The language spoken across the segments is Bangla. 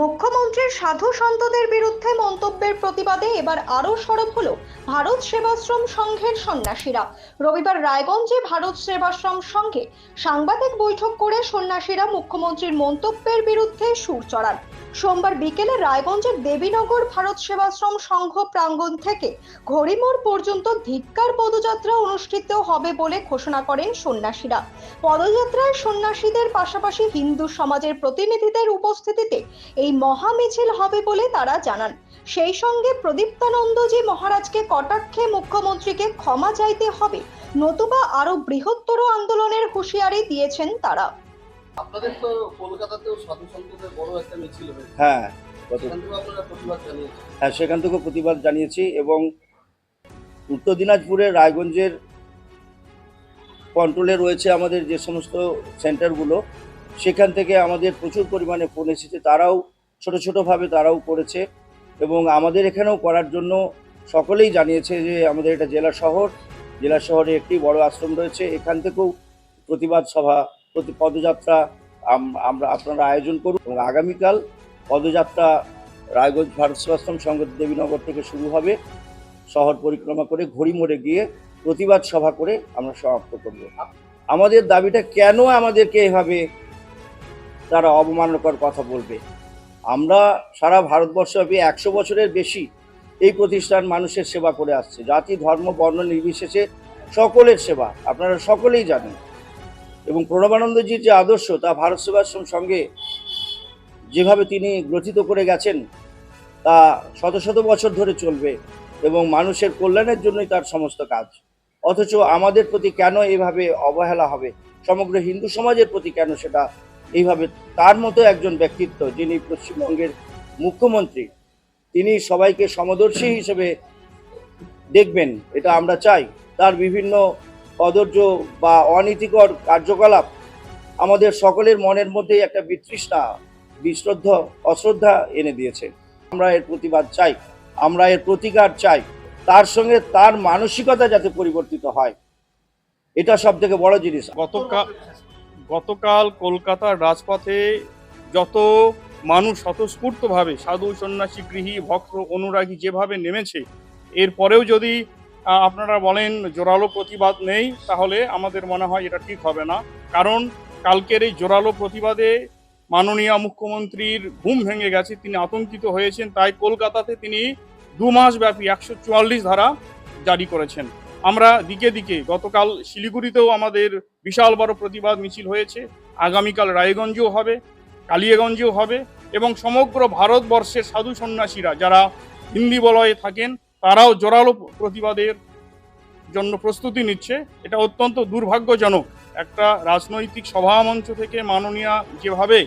মুখ্যমন্ত্রীর সাধু সন্তদের বিরুদ্ধে মন্তব্যের প্রতিবাদে এবার আরও সরব হল ভারত সেবাশ্রম সংঘের সন্ন্যাসীরা। রবিবার রায়গঞ্জে ভারত সেবাশ্রম সংঘে সাংবাদিক বৈঠক করে সন্ন্যাসীরা মুখ্যমন্ত্রীর মন্তব্যের বিরুদ্ধে সুর চড়ান। সোমবার বিকেলে রায়গঞ্জের দেবীনগর ভারত সেবাশ্রম সংঘ প্রাঙ্গণ থেকে ঘড়িমোড় পর্যন্ত ধিক্কার পদযাত্রা অনুষ্ঠিত হবে বলে ঘোষণা করেন সন্ন্যাসীরা। পদযাত্রায় সন্ন্যাসীদের পাশাপাশি হিন্দু সমাজের প্রতিনিধিদের উপস্থিতিতে এই মহা মিছিল হবে বলে তারা জানান। সেই সঙ্গে প্রদীপ্তানন্দজি মহারাজকে কটাক্ষে মুখ্যমন্ত্রীকে ক্ষমা চাইতে হবে, নতুবা আরও বৃহত্তর আন্দোলনের হুঁশিয়ারি দিয়েছেন তারা। আপনাদের তো কলকাতাতেও সাধু সন্তদের বড় একটা মিছিল হ্যাঁ হ্যাঁ সেখান থেকেও প্রতিবাদ জানিয়েছি এবং উত্তর দিনাজপুরের রায়গঞ্জের কন্ট্রোলে রয়েছে আমাদের যে সমস্ত সেন্টারগুলো। সেখান থেকে আমাদের প্রচুর পরিমাণে ফোন এসেছে। তারাও ছোট ছোটোভাবে তারাও করেছে এবং আমাদের এখানেও করার জন্য সকলেই জানিয়েছে যে আমাদের এটা জেলা শহর। জেলা শহরে একটি বড় আশ্রম রয়েছে। এখান থেকেও প্রতিবাদ সভা প্রতি পদযাত্রা আমরা আপনারা আয়োজন করুন এবং আগামীকাল পদযাত্রা রায়গঞ্জ ভারত সেবাশ্রম সংঘ দেবীনগর থেকে শুরু হবে। শহর পরিক্রমা করে ঘড়ি মোড়ে গিয়ে প্রতিবাদ সভা করে আমরা সমাপ্ত করব। আমাদের দাবিটা কেন আমাদেরকে এভাবে তারা অবমাননাকর কথা বলবে? আমরা সারা ভারতবর্ষব্যাপী একশো বছরের বেশি এই প্রতিষ্ঠান মানুষের সেবা করে আসছে। জাতি, ধর্ম, বর্ণ নির্বিশেষে সকলের সেবা। আপনারা সকলেই জানেন। এবং প্রণবানন্দজির যে আদর্শ তা ভারত সেবাশ্রম সঙ্গে যেভাবে তিনি গ্রথিত করে গেছেন, তা শত শত বছর ধরে চলবে এবং মানুষের কল্যাণের জন্যই তার সমস্ত কাজ। অথচ আমাদের প্রতি কেন এইভাবে অবহেলা হবে? সমগ্র হিন্দু সমাজের প্রতি কেন সেটা? এইভাবে তার মতো একজন ব্যক্তিত্ব যিনি পশ্চিমবঙ্গের মুখ্যমন্ত্রী, তিনি সবাইকে সমদর্শী হিসেবে দেখবেন, এটা আমরা চাই। তার বিভিন্ন কদর্য বা অনীতিকর কার্যকলাপ আমাদের সকলের মনের মধ্যেই একটা বিতৃষ্ণা, বিশ্রদ্ধ, অশ্রদ্ধা এনে দিয়েছে। আমরা এর প্রতিবাদ চাই, আমরা এর প্রতিকার চাই, তার সঙ্গে তার মানসিকতা যাতে পরিবর্তিত হয়। এটা সব থেকে বড় জিনিস। গতকাল গতকাল কলকাতার রাজপথে যত মানুষ স্বতঃস্ফূর্তভাবে সাধু সন্ন্যাসী, গৃহী, ভক্ত, অনুরাগী যেভাবে নেমেছে, এরপরেও যদি আপনারা বলেন জোরালো প্রতিবাদ নেই, তাহলে আমাদের মনে হয় এটা ঠিক হবে না। কারণ কালকের এই জোরালো প্রতিবাদে মাননীয় মুখ্যমন্ত্রীর ঘুম ভেঙে গেছে, তিনি আতঙ্কিত হয়েছেন, তাই কলকাতাতে তিনি দু মাস ব্যাপী একশো চুয়াল্লিশ ধারা জারি করেছেন। আমরা দিকে দিকে, গতকাল শিলিগুড়িতেও আমাদের বিশাল বড় প্রতিবাদ মিছিল হয়েছে, আগামীকাল রায়গঞ্জেও হবে, কালিয়াগঞ্জেও হবে, এবং সমগ্র ভারতবর্ষের সাধু সন্ন্যাসীরা, যারা হিন্দি বলয়ে থাকেন তারাও জোরালো প্রতিবাদের জন্য প্রস্তুতি নিচ্ছে। এটা অত্যন্ত দুর্ভাগ্যজনক। একটা রাজনৈতিক সভামঞ্চ থেকে মাননীয়া যেভাবে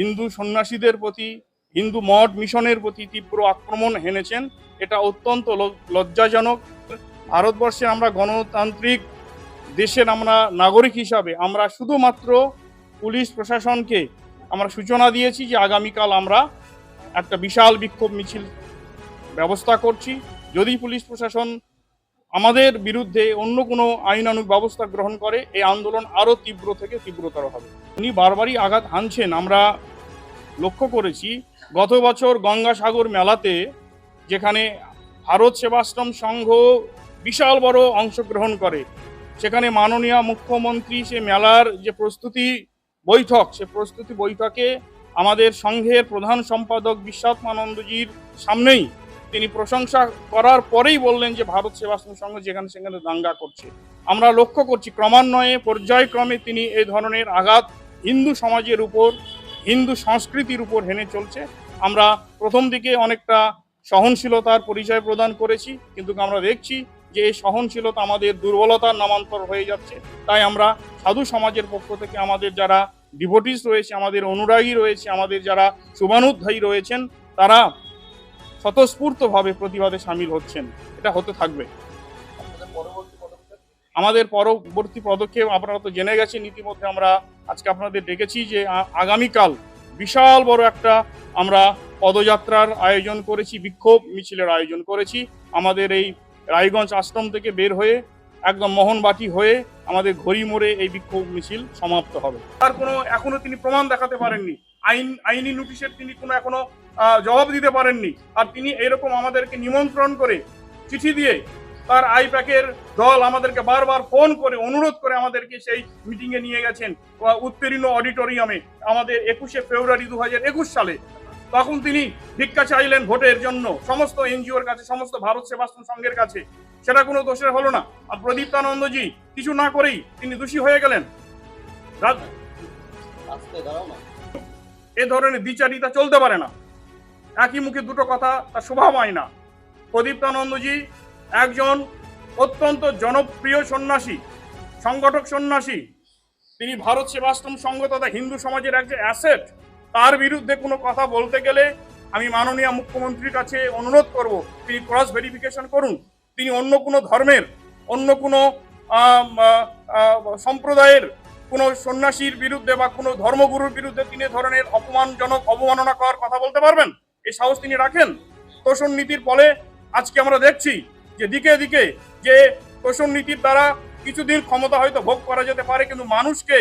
হিন্দু সন্ন্যাসীদের প্রতি, হিন্দু মঠ মিশনের প্রতি তীব্র আক্রমণ হেনেছেন, এটা অত্যন্ত লজ্জাজনক। ভারতবর্ষে আমরা গণতান্ত্রিক দেশের আমরা নাগরিক হিসাবে আমরা শুধুমাত্র পুলিশ প্রশাসনকে আমরা সূচনা দিয়েছি যে আগামীকাল আমরা একটা বিশাল বিক্ষোভ মিছিল ব্যবস্থা করছি। যদি পুলিশ প্রশাসন আমাদের বিরুদ্ধে অন্য কোনো আইনানুগ ব্যবস্থা গ্রহণ করে, এই আন্দোলন আরও তীব্র থেকে তীব্রতর হবে। উনি বারবারই আঘাত হানছেন। আমরা লক্ষ্য করেছি, গত বছর গঙ্গাসাগর মেলাতে যেখানে ভারত সেবাশ্রম সংঘ বিশাল বড় অংশগ্রহণ করে, সেখানে মাননীয় মুখ্যমন্ত্রী সে মেলার যে প্রস্তুতি বৈঠক, সে প্রস্তুতি বৈঠকে আমাদের সংঘের প্রধান সম্পাদক বিশ্বাত্মানন্দজির সামনেই তিনি প্রশংসা করার পরেই বললেন যে ভারত সেবাশ্রম সংঘ যেখানে সেখানে দাঙ্গা করছে। আমরা লক্ষ্য করছি, ক্রমান্বয়ে, পর্যায়ক্রমে তিনি এই ধরনের আঘাত হিন্দু সমাজের উপর, হিন্দু সংস্কৃতির উপর হেনে চলছে। আমরা প্রথম দিকে অনেকটা সহনশীলতার পরিচয় প্রদান করেছি, কিন্তু আমরা দেখছি যে এই সহনশীলতা আমাদের দুর্বলতার নামান্তর হয়ে যাচ্ছে। তাই আমরা সাধু সমাজের পক্ষ থেকে আমাদের যারা ডিভোটিস রয়েছে, আমাদের অনুরাগী রয়েছে, আমাদের যারা শুভানুধ্যায়ী রয়েছেন, তারা স্বতঃস্ফূর্তভাবে প্রতিবাদে সামিল হচ্ছেন। এটা হতে থাকবে। আমাদের পরবর্তী পদক্ষেপ আপনারা তো জেনে গেছেন, ইতিমধ্যে আমরা আজকে আপনাদের ডেকেছি যে আগামীকাল বিশাল বড় একটা আমরা পদযাত্রার আয়োজন করেছি, বিক্ষোভ মিছিলের আয়োজন করেছি। আমাদের এই রায়গঞ্জ আশ্রম থেকে বের হয়ে, একদম মোহনবাটি হয়ে আমাদের ঘড়ি মোড়ে এই বিক্ষোভ মিছিল সমাপ্ত হবে। তার কোনো, এখনও তিনি প্রমাণ দেখাতে পারেননি। আইন, আইনি নোটিশের তিনি কোনো এখনও জবাব দিতে পারেননি। আর তিনি এরকম আমাদেরকে নিমন্ত্রণ করে চিঠি দিয়ে তার আইপ্যাকের দল আমাদেরকে বারবার ফোন করে অনুরোধ করে আমাদেরকে সেই মিটিংয়ে নিয়ে গেছেন। উত্তীর্ণ অডিটোরিয়ামে আমাদের একুশে ফেব্রুয়ারি দু হাজার একুশ সালে। তখন তিনি ভিক্ষা চাইলেন ভোটের জন্য সমস্ত এনজিওর কাছে সমস্ত ভারত সেবাশ্রম সংঘের কাছে। সেটা কোনো দোষের হলো না। আর প্রদীপ্তানন্দজি কিছু না করেই তিনি দোষী হয়ে গেলেন। এ ধরনের বিচারিতা চলতে পারে না। একই মুখে দুটো কথা তার শোভা পায় না। প্রদীপ্তানন্দজি একজন অত্যন্ত জনপ্রিয় সন্ন্যাসী, সংগঠক সন্ন্যাসী। তিনি ভারত সেবাশ্রম সংঘ তথা হিন্দু সমাজের একজন অ্যাসেট, তার বিরুদ্ধে কোনো কথা বলতে গেলে আমি মাননীয় মুখ্যমন্ত্রীর কাছে অনুরোধ করব, তিনি ক্রস ভেরিফিকেশন করুন। তিনি অন্য কোনো ধর্মের, অন্য কোনো সম্প্রদায়ের কোনো সন্ন্যাসীর বিরুদ্ধে বা কোনো ধর্মগুরুর বিরুদ্ধে তিনি ধরনের অপমানজনক অবমাননা করার কথা বলতে পারবেন? এই সাহস তিনি রাখেন। তোষণ নীতির ফলে আজকে আমরা দেখছি যে দিকে দিকে যে তোষণ নীতির দ্বারা কিছুদিন ক্ষমতা হয়তো ভোগ করা যেতে পারে, কিন্তু মানুষকে,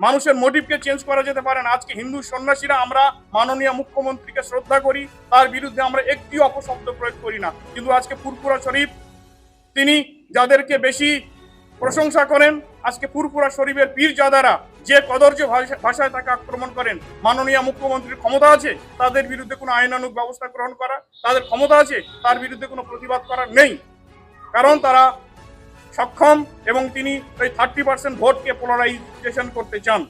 মানুষের মোটিভকে চেঞ্জ করা যেতে পারে না। আজকে হিন্দু সন্ন্যাসীরা আমরা মাননীয় মুখ্যমন্ত্রীকে শ্রদ্ধা করি, তার বিরুদ্ধে আমরা একটি অপশব্দ প্রয়োগ করি না। কিন্তু আজকে ফুরপুরা শরীফ, তিনি যাদেরকে বেশি প্রশংসা করেন, আজকে ফুরপুরা শরীফের পীর জাদারা যে কদর্য ভাষা- ভাষায় তাকে আক্রমণ করেন, মাননীয় মুখ্যমন্ত্রীর ক্ষমতা আছে? তাদের বিরুদ্ধে কোনো আইনানুগ ব্যবস্থা গ্রহণ করা, তাদের ক্ষমতা আছে? তার বিরুদ্ধে কোনো প্রতিবাদ করার নেই। কারণ তারা সক্ষম এবং তিনি ওই থার্টি পার্সেন্ট ভোটকে পোলারাইজেশন করতে চান।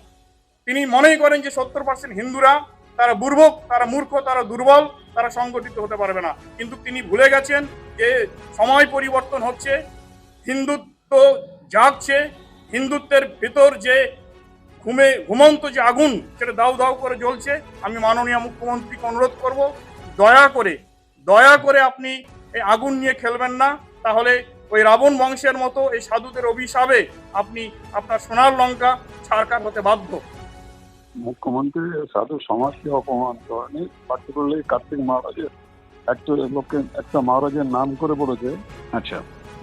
তিনি মনেই করেন যে সত্তর পার্সেন্ট হিন্দুরা, তারা বুর্বক তারা মূর্খ, তারা দুর্বল, তারা সংগঠিত হতে পারবে না। কিন্তু তিনি ভুলে গেছেন যে সময় পরিবর্তন হচ্ছে, হিন্দুত্ব জাগছে, হিন্দুত্বের ভেতর যে ঘুমে ঘুমন্ত যে আগুন সেটা দাউ দাউ করে জ্বলছে। আমি মাননীয় মুখ্যমন্ত্রীকে অনুরোধ করব দয়া করে দয়া করে আপনি এই আগুন নিয়ে খেলবেন না। তাহলে ওই রাবণ বংশের মতো এই সাধুদের অভিশাপে আপনি আপনার সোনার লঙ্কা ছাড়কার হতে বাধ্য। মুখ্যমন্ত্রী সাধু সমাজকে অপমান করেনি পার্টিকুলারলি কার্তিক মহারাজের একটা লোককে একটা মহারাজের নাম করে বলেছে। আচ্ছা।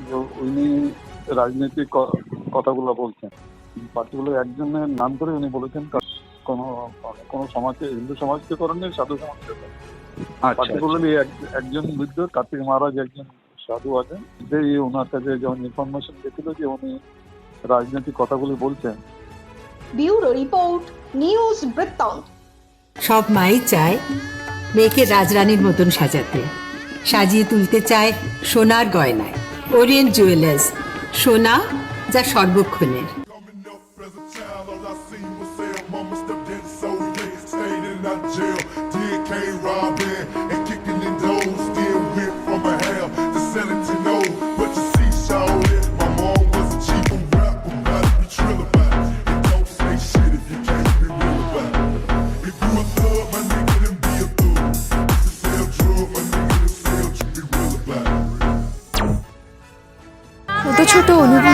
যে উনি রাজনৈতিক কথাগুলো বলছেন। পার্টিকুলার একজনের নাম করে উনি বলেছেন কোনো কোনো সমাজকে হিন্দু সমাজকে করেননি সাধু সমাজকে পার্টিকুলারলি একজন বৃদ্ধ কার্তিক মহারাজ একজন সাধু আছেন যে ওনার কাছে যখন ইনফরমেশন গেছিল যে উনি রাজনৈতিক কথাগুলি বলছেন। ব্যুরো রিপোর্ট নিউজ বৃত্তান্ত। সব মাই চায় মেয়েকে রাজরানীর মতন সাজাতে। সাজিয়ে তুলতে চায় সোনার গয়নায়। ওরিয়েন্ট জুয়েলার্স সোনা যা সর্বক্ষণের।